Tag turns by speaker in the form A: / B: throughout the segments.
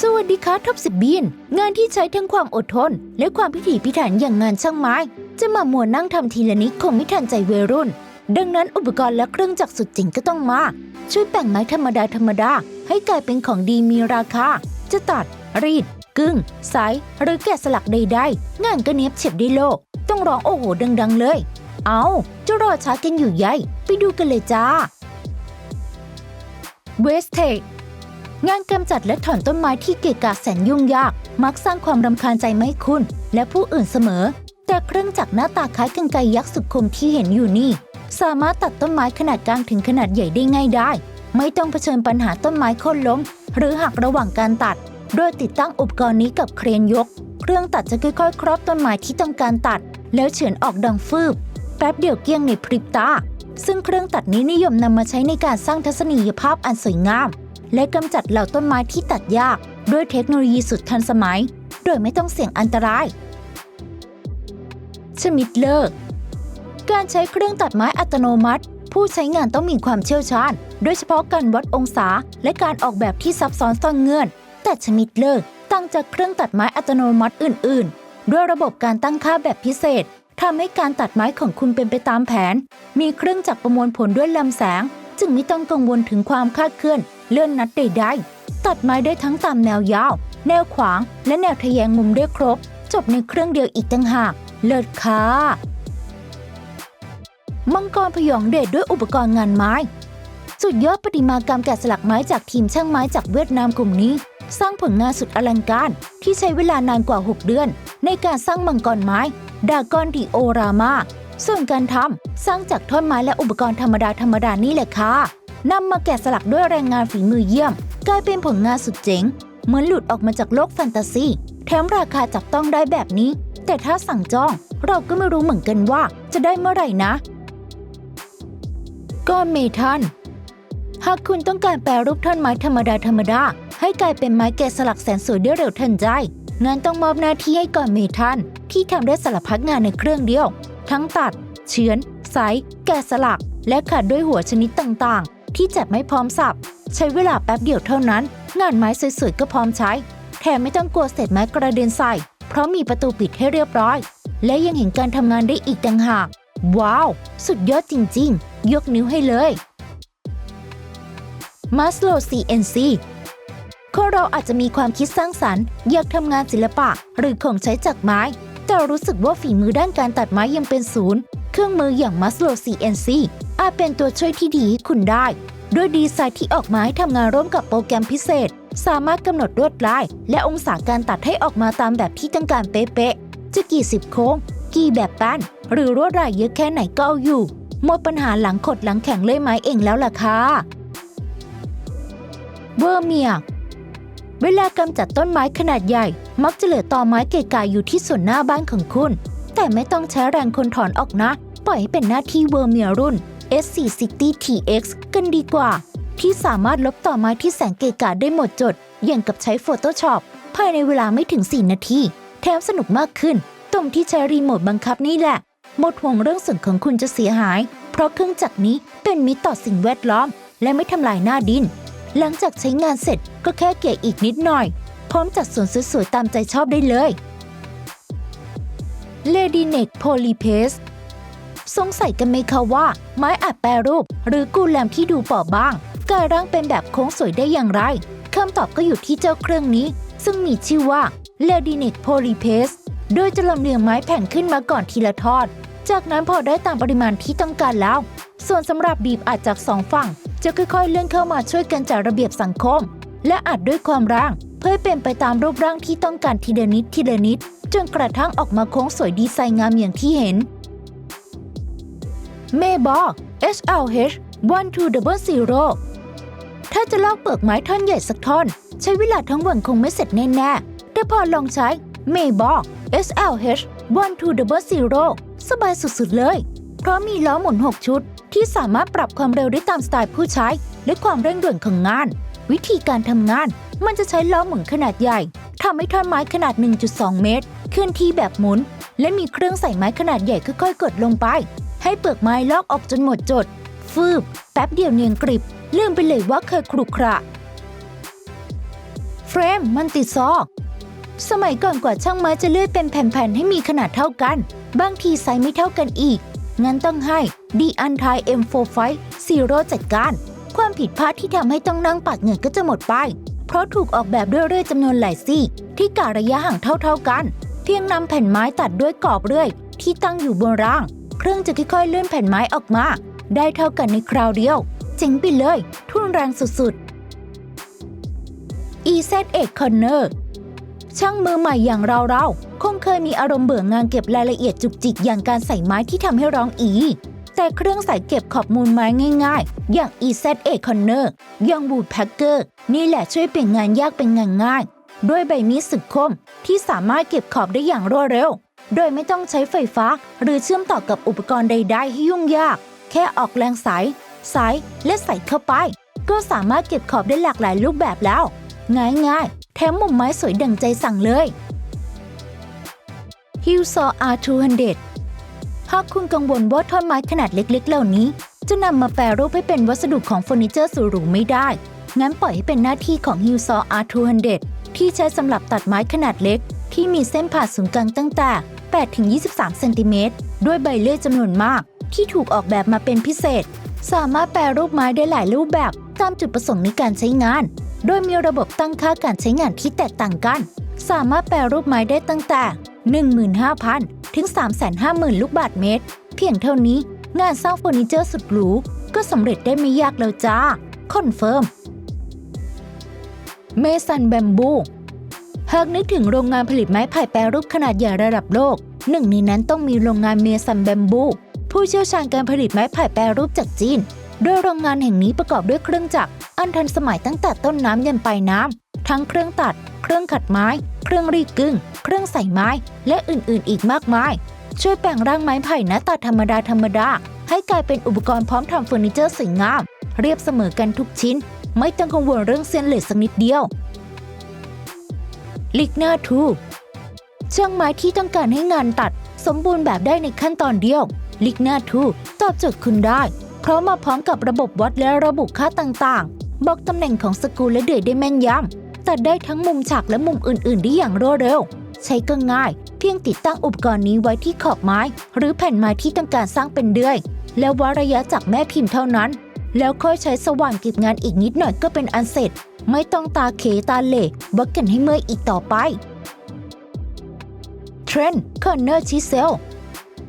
A: สวัสดีค่ะท็อปสิบบีนงานที่ใช้ทั้งความอดทน และความพิถีพิถันอย่างงานช่างไม้ จะมามัวนั่งทำทีละนิดคงไม่ทันใจวัยรุ่น ดังนั้นอุปกรณ์และเครื่องจักรสุดเจ๋งก็ต้องมา ช่วยแบ่งไม้ธรรมดาธรรมดา ให้กลายเป็นของดีมีราคา จะตัด รีด กึ่งสาย หรือแกะสลักใดๆ งานก็เนียบเฉียบได้โลก ต้องร้องโอ้โหดัง ๆ เลย เอาจะรอช้ากันอยู่ใหญ่ ไปดูกันเลยจ้าเวสเทค งานกำจัดและถอนต้นไม้ที่เกะกะแสนยุ่งยาก มักสร้างความรำคาญใจไม่คุณ และผู้อื่นเสมอ แต่เครื่องจักรหน้าตาคล้ายกรรไกรยักษ์สุดคมที่เห็นอยู่นี่ สามารถตัดต้นไม้ขนาดกลางถึงขนาดใหญ่ได้ง่ายได้ ไม่ต้องเผชิญปัญหาต้นไม้โค่นล้ม หรือหักระหว่างการตัด โดยติดตั้งอุปกรณ์นี้กับเครนยก เครื่องตัดจะค่อยๆ ครอบต้นไม้ที่ต้องการตัด แล้วเฉือนออกดังฟืบแป๊บเดียวเกี้ยงในพริบตาซึ่งเครื่องตัดนี้นิยมนำมาใช้ในการสร้างทัศนียภาพอันสวยงาม และกำจัดเหล่าต้นไม้ที่ตัดยาก ด้วยเทคโนโลยีสุดทันสมัย โดยไม่ต้องเสี่ยงอันตราย ชมิดเลอร์ การใช้เครื่องตัดไม้อัตโนมัติ ผู้ใช้งานต้องมีความเชี่ยวชาญ โดยเฉพาะการวัดองศา และการออกแบบที่ซับซ้อนซ่อนเงื่อน แต่ชมิดเลอร์ตั้งจากเครื่องตัดไม้อัตโนมัติอื่น ๆ ด้วยระบบการตั้งค่าแบบพิเศษทำให้การตัดไม้ของคุณเป็นไปตามแผน มีเครื่องจักรประมวลผลด้วยลำแสง จึงไม่ต้องกังวลถึงความคลาดเคลื่อน เลื่อนนัดใดๆ ตัดไม้ได้ทั้งตามแนวยาว แนวขวาง และแนวทะแยงมุมได้ครบ จบในเครื่องเดียวอีกต่างหาก เลิศค่ะมังกรพยองเดชด้วยอุปกรณ์งานไม้ สุดยอดประติมากรรมแกะสลักไม้จากทีมช่างไม้จากเวียดนามกลุ่มนี้ สร้างผลงานสุดอลังการที่ใช้เวลานานกว่า 6 เดือน ในการสร้างมังกรไม้ ดากอนดิโอรามาส่วนการทำสร้างจากท่อนไม้และอุปกรณ์ธรรมดาธรรมดานี่แหละค่ะ นำมาแกะสลักด้วยแรงงานฝีมือเยี่ยม กลายเป็นผลงานสุดเจ๋ง เหมือนหลุดออกมาจากโลกแฟนตาซี แถมราคาจับต้องได้แบบนี้ แต่ถ้าสั่งจอง เราก็ไม่รู้เหมือนกันว่าจะได้เมื่อไหร่นะก้อนเมทัลหากคุณต้องการแปรรูปท่อนไม้ธรรมดาธรรมดาให้กลายเป็นไม้แกะสลักแสนสวยได้เร็วทันใจงานต้องมอบหน้าที่ให้ก่อนเมทัลที่ทำได้สารพัดงานในเครื่องเดียว ทั้งตัด เฉือน สาย แกะสลัก และขัดด้วยหัวชนิดต่าง ที่จัดไม่พร้อมสับ ใช้เวลาแป๊บเดียวเท่านั้น งานไม้สวยๆก็พร้อมใช้ แถมไม่ต้องกลัวเศษไม้กระเด็นใส่ เพราะมีประตูปิดให้เรียบร้อย และยังเห็นการทำงานได้อีกต่างหาก ว้าว สุดยอดจริงๆ ยกนิ้วให้เลยมาสโล CNC คนเราอาจจะมีความคิดสร้างสรรค์อยากทำงานศิลปะ หรือของใช้จากไม้ แต่รู้สึกว่าฝีมือด้านการตัดไม้ยังเป็นศูนย์ เครื่องมืออย่าง m a s l o CNC อาจเป็นตัวช่วยที่ดีให้คุณได้ ด้วยดีไซน์ที่ออกมาให้ทำงานร่วมกับโปรแกรมพิเศษ สามารถกำหนดลวดลาย และองศาการตัดให้ออกมาตามแบบที่ต้องการเป๊ะๆ จะกี่สิบโค้ง กี่แบบแป้น หรือลวดลายเยอะแค่ไหนก็เอาอยู่ หมดปัญหาหลังขดหลังแข็งเลยไม้เองแล้วล่ะค่ะเวอร์เมียเวลากำจัดต้นไม้ขนาดใหญ่ มักจะเหลือตอไม้เกะกะอยู่ที่ส่วนหน้าบ้านของคุณ แต่ไม่ต้องใช้แรงคนถอนออกนะ ปล่อยให้เป็นหน้าที่เวอร์เมียรุ่น S460TX กันดีกว่า ที่สามารถลบต่อไม้ที่แสงเกะกะได้หมดจด อย่างกับใช้ Photoshop ภายในเวลาไม่ถึง 4 นาที แถมสนุกมากขึ้น ตรงที่ใช้รีโมทบังคับนี่แหละ หมดห่วงเรื่องส่วนของคุณจะเสียหาย เพราะเครื่องจักรนี้เป็นมิตรต่อสิ่งแวดล้อม และไม่ทำลายหน้าดิน หลังจากใช้งานเสร็จก็แค่เกะอีกนิดหน่อย พร้อมจัดสวนสวยๆตามใจชอบได้เลย Lady Neck Polypace สงสัยกันไหมคะว่า ไม้อัดแปรรูป หรือกูแลมที่ดูเปราะบางกลายร่างเป็นแบบโค้งสวยได้อย่างไรคำตอบก็อยู่ที่เจ้าเครื่องนี้ ซึ่งมีชื่อว่า Lady Neck Polypace โดยจะลำเลียงไม้แผ่นขึ้นมาก่อนทีละทอด จากนั้นพอได้ตามปริมาณที่ต้องการแล้ว ส่วนสำหรับบีบอัดจากสองฝั่ง จะค่อยๆ เลื่อนเข้ามาช่วยกันจัดระเบียบสังคม และอัดด้วยความแรงเพื่อเป็นไปตามรูปร่างที่ต้องการทีละนิดทีละนิดจนกระทั่งออกมาโค้งสวยดีไซน์งามอย่างที่เห็น เมบอก HLH 1200ถ้าจะลอกเปลือกไม้ท่อนใหญ่สักท่อน ใช้เวลาทั้งวันคงไม่เสร็จแน่ๆ แต่พอลองใช้เมบอก SLH 1200สบายสุดๆเลย เพราะมีล้อหมุน 6 ชุด ที่สามารถปรับความเร็วได้ตามสไตล์ผู้ใช้ และความเร่งด่วนของงาน วิธีการทำงาน มันจะใช้ล้อหมุนขนาดใหญ่ทำให้ท่อนไม้ขนาด 1.2 เมตร เคลื่อนที่แบบหมุน และมีเครื่องใส่ไม้ขนาดใหญ่ค่อยๆกดลงไป ให้เปลือกไม้ลอกออกจนหมดจด ฟืบ แป๊บเดียวเนียนกริบ ลืมไปเลยว่าเคยครุขระ เฟรมมันติดซอก สมัยก่อนกว่าช่างไม้จะเลื่อยเป็นแผ่นๆให้มีขนาดเท่ากัน บางทีไซส์ไม่เท่ากันอีก งั้นต้องให้ดีอันทาย M45 Zero จัดการ ความผิดพลาดที่ทำให้ต้องนั่งปัดเหงื่อก็จะหมดไป เพราะถูกออกแบบด้วยเรื่อยจำนวนหลายซี่ที่กะระยะห่างเท่าๆกัน เพียงนำแผ่นไม้ตัดด้วยกรอบเรื่อยที่ตั้งอยู่บนร่าง เครื่องจะค่อยๆเลื่อนแผ่นไม้ออกมา ได้เท่ากันในคราวเดียว เจ๋งไปเลย ทุ่นแรงสุดๆ EZ8 Corner ช่างมือใหม่อย่างเราๆคงเคยมีอารมณ์เบื่องานเก็บรายละเอียดจุกจิกอย่างการใส่ไม้ที่ทำให้ร้องอี แต่เครื่องใส่เก็บขอบมูลไม้ง่ายๆ อย่าง EZ8 Corner อย่าง Wood Packer นี่แหละช่วยเปลี่ยนงานยากเป็นงานง่าย ด้วยใบมีดสึกคมที่สามารถเก็บขอบได้อย่างรวดเร็ว โดยไม่ต้องใช้ไฟฟ้าหรือเชื่อมต่อกับอุปกรณ์ใดๆให้ยุ่งยาก แค่ออกแรงสาย สายและใส่เข้าไป ก็สามารถเก็บขอบได้หลากหลายรูปแบบแล้ว ง่ายๆ แถมมุมไม้สวยดังใจสั่งเลย h i l s a w R200 หากคุณกังวลว่าท่อนไม้ขนาดเล็กๆ เหล่านี้ จะนำมาแปรรูปให้เป็นวัสดุของเฟอร์นิเจอร์สุดหรูไม่ได้ งั้นปล่อยให้เป็นหน้าที่ของ h i l s a w R200 ที่ใช้สำหรับตัดไม้ขนาดเล็กที่มีเส้นผ่าศูนย์กลางตั้งแต่ 8-23 เซนติเมตร ด้วยใบเลื่อยจำนวนมาก ที่ถูกออกแบบมาเป็นพิเศษ สามารถแปรรูปไม้ได้หลายรูปแบบ ตามจุดประสงค์ในการใช้งาน โดยมีระบบตั้งค่าการใช้งานที่แตกต่างกัน สามารถแปรรูปไม้ได้ตั้งแต่ 15,000 ถึง 350,000 ลูกบาทเมตร เพียงเท่านี้ งานสร้างเฟอร์นิเจอร์สุดหรูก็สำเร็จได้ไม่ยากแล้วจ้า คอนเฟิร์ม เมสันแบมบู หากนึกถึงโรงงานผลิตไม้ไผ่แปรรูปขนาดใหญ่ระดับโลก หนึ่งในนั้นต้องมีโรงงานเมสันแบมบู ผู้เชี่ยวชาญการผลิตไม้ไผ่แปรรูปจากจีน โดยโรงงานแห่งนี้ประกอบด้วยเครื่องจักรอันทันสมัยตั้งแต่ต้นน้ำยันปลายน้ำ ทั้งเครื่องตัด เครื่องขัดไม้ เครื่องรีดกึ่ง เครื่องใส่ไม้ และอื่นๆ อีกมากมาย ช่วยแปลงร่างไม้ไผ่หน้าตาธรรมดาธรรมดาให้กลายเป็นอุปกรณ์พร้อมทำเฟอร์นิเจอร์สวยงาม เรียบเสมอกันทุกชิ้น ไม่ต้องกังวลเรื่องเส้นเหล็กสักนิดเดียว ลิกนาทูช่างไม้ที่ต้องการให้งานตัด สมบูรณ์แบบได้ในขั้นตอนเดียวลิกนาทูตอบโจทย์คุณได้ เพราะมาพร้อมกับระบบวัดและระบุค่าต่างๆ บอกตำแหน่งของสกรูและเดือยได้แม่นยำตัดได้ทั้งมุมฉากและมุมอื่น ๆ ได้อย่างรวดเร็ว ใช้ก็ง่าย เพียงติดตั้งอุปกรณ์นี้ไว้ที่ขอบไม้ หรือแผ่นไม้ที่ต้องการสร้างเป็นเดือย แล้ววัดระยะจากแม่พิมพ์เท่านั้น แล้วค่อยใช้สว่านเก็บงานอีกนิดหน่อยก็เป็นอันเสร็จ ไม่ต้องตาเขตาเหล่บักกันให้เมื่อยอีกต่อไปเทรนด์คอนเนอร์ชิเซล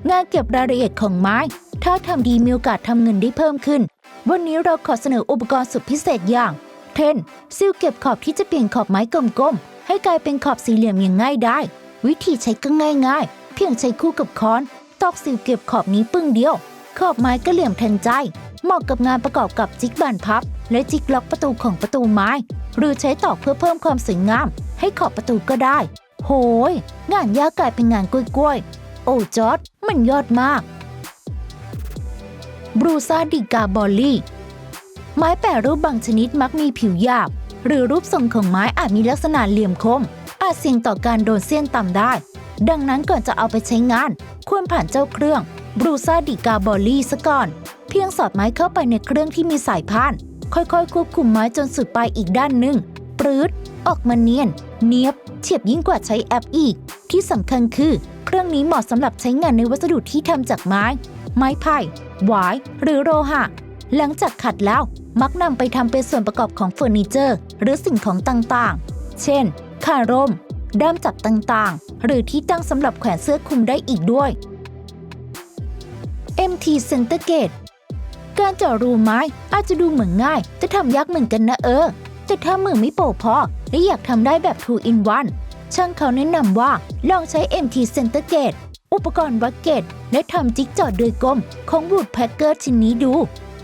A: งานเก็บรายละเอียดของไม้ ถ้าทำดีมีโอกาสทำเงินได้เพิ่มขึ้น วันนี้เราขอเสนออุปกรณ์สุดพิเศษอย่างเทรนซิลเก็บขอบที่จะเปลี่ยนขอบไม้กลมๆ ให้กลายเป็นขอบสี่เหลี่ยมอย่างง่ายได้ วิธีใช้ก็ง่ายๆ เพียงใช้คู่กับค้อน ตอกซิลเก็บขอบนี้ปึ้งเดียว ขอบไม้ก็เหลี่ยมทันใจ เหมาะกับงานประกอบกับจิกบานพับ และจิกล็อกประตูของประตูไม้ หรือใช้ตอกเพื่อเพิ่มความสวยงาม ให้ขอบประตูก็ได้ โหย งานยากกลายเป็นงานกล้วยๆ โอ้จอร์ดมันยอดมากบรูซาดิกาบอลลี่ ไม้แปรรูปบางชนิดมักมีผิวหยาบ หรือรูปทรงของไม้อาจมีลักษณะเหลี่ยมคม อาจเสี่ยงต่อการโดนเสี้ยนต่ำได้ ดังนั้นก่อนจะเอาไปใช้งาน ควรผ่านเจ้าเครื่องบรูซาดิกาบอลลี่ซะก่อน พียงสอดไม้เข้าไปในเครื่องที่มีสายพาน ค่อยๆ ควบคุมไม้จนสุดปลายอีกด้านหนึ่งปรืดออกมาเนียน เนียบ เฉียบยิ่งกว่าใช้แอปอีก ที่สำคัญคือ เครื่องนี้เหมาะสำหรับใช้งานในวัสดุที่ทำจากไม้ ไม้ไผ่หวาย หรือโลหะ หลังจากขัดแล้วมักนำไปทำเป็นส่วนประกอบของเฟอร์นิเจอร์ หรือสิ่งของต่างๆ เช่นคาร่มด้ามจับต่างๆ หรือที่ตั้งสำหรับแขวนเสื้อคลุมได้อีกด้วย MT Center Gate การเจาะรูไม้อาจจะดูเหมือนง่ายแต่ทำยากเหมือนกันนะเออ แต่ถ้ามือไม่โปรพอและอยากทำได้แบบ 2 in 1ช่างเขาแนะนำว่าลองใช้ MT Center Gate อุปกรณ์วัดเกตและทำจิ๊กจอดโดยกลมของ Wood Packer ชิ้นนี้ดู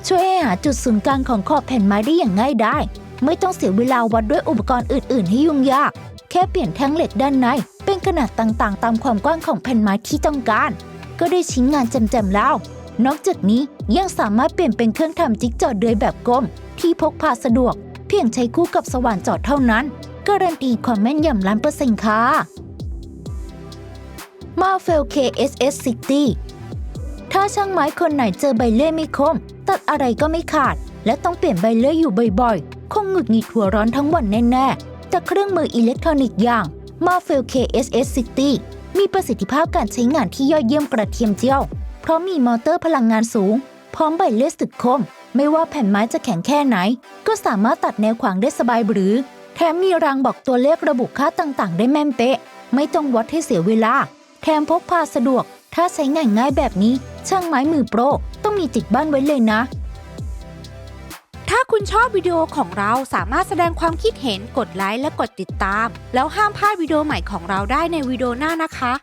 A: ช่วยให้หาจุดศูนย์กลางของขอบแผ่นไม้ได้อย่างง่ายได้ ไม่ต้องเสียเวลาวัดด้วยอุปกรณ์อื่น ๆ ให้ยุ่งยาก แค่เปลี่ยนแท่งเหล็กด้านใน เป็นขนาดต่าง ๆ ตามความกว้างของแผ่นไม้ที่ต้องการ ก็ได้ชิ้นงานจ่มๆแล้ว นอกจากนี้ยังสามารถเปลี่ยนเป็นเครื่องทำจิ๊กจอดเดือยแบบกลมที่พกพาสะดวก เพียงใช้คู่กับสว่านจอดเท่านั้น การันตีความแม่นยำล้านเปอร์เซ็นต์ค่ะ มาเฟล KSS 60ถ้าช่างไม้คนไหนเจอใบเลื่อยไม่คม ตัดอะไรก็ไม่ขาด และต้องเปลี่ยนใบเลื่อยอยู่บ่อยๆ คงหงุดหงิดหัวร้อนทั้งวันแน่ๆ แต่เครื่องมืออิเล็กทรอนิกส์อย่าง m a r f e l KSS 60มีประสิทธิภาพการใช้งานที่ยอดเยี่ยมกระเทียมเจียว เพราะมีมอเตอร์พลังงานสูง พร้อมใบเลื่อยสึกคม ไม่ว่าแผ่นไม้จะแข็งแค่ไหน ก็สามารถตัดแนวขวางได้สบายหรือ แถมมีรางบอกตัวเลขระบุค่าต่างๆ ได้แม่นเป๊ะ ไม่ต้องวัดให้เสียเวลา แถมพกพาสะดวก ถ้าใช้งานง่ายแบบนี้ ช่างไม้มือโปร ต้องมีติดบ้านไว้เลยนะ
B: ถ้าคุณชอบวิดีโอของเราสามารถแสดงความคิดเห็นกดไลค์และกดติดตาม แล้วห้ามพลาดวิดีโอใหม่ของเราได้ในวิดีโอหน้านะคะ